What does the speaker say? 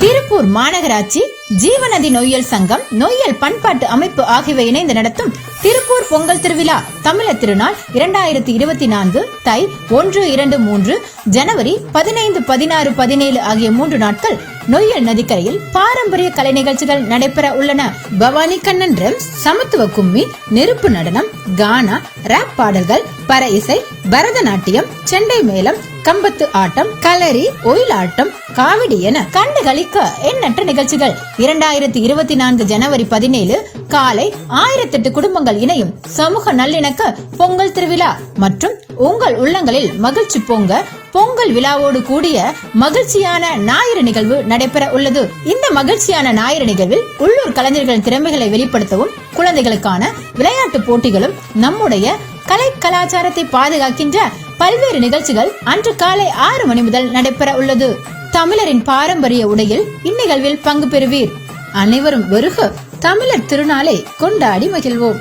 திருப்பூர் மாநகராட்சி ஜீவநதி நொய்யல் சங்கம் நொய்யல் பண்பாட்டு அமைப்பு ஆகியவை இணைந்து நடத்தும் திருப்பூர் பொங்கல் திருவிழா தமிழர் திருநாள் இரண்டாயிரத்தி இருபத்தி நான்கு தை ஒன்று இரண்டு மூன்று ஜனவரி பதினைந்து பதினாறு பதினேழு ஆகிய மூன்று நாட்கள் நொய்யல் நதிக்கரையில் பாரம்பரிய கலை நிகழ்ச்சிகள் நடைபெற உள்ளன. பவானி கண்ணன் ட்ரம்ஸ் சமத்துவ கும்மி நெருப்பு நடனம் கானா ராப் பாடல்கள் பற இசை பரதநாட்டியம் செண்டை மேளம் கம்பத்து ஆட்டம் களரி ஒயிலாட்டம் காவடி என கண்டு களிக்க எண்ணற்ற நிகழ்ச்சிகள். இரண்டாயிரத்தி இருபத்தி நான்கு ஜனவரி பதினேழு காலை ஆயிரத்தெட்டு குடும்பங்கள் இணையும் சமூக நல்லிணக்க பொங்கல் திருவிழா மற்றும் உங்கள் உள்ளங்களில் மகிழ்ச்சி பொங்க பொங்கல் விழாவோடு கூடிய மகிழ்ச்சியான ஞாயிறு நிகழ்வு நடைபெற உள்ளது. இந்த மகிழ்ச்சியான ஞாயிறு நிகழ்வில் உள்ளூர் கலைஞர்களின் திறமைகளை வெளிப்படுத்தவும் குழந்தைகளுக்கான விளையாட்டு போட்டிகளும் நம்முடைய கலை கலாச்சாரத்தை பாதுகாக்கின்ற பல்வேறு நிகழ்ச்சிகள் அன்று காலை ஆறு மணி முதல் நடைபெற உள்ளது. தமிழரின் பாரம்பரிய உடையில் இந்நிகழ்வில் பங்கு பெறுவீர். அனைவரும் வருக. தமிழர் திருநாளை கொண்டாடி மகிழ்வோம்.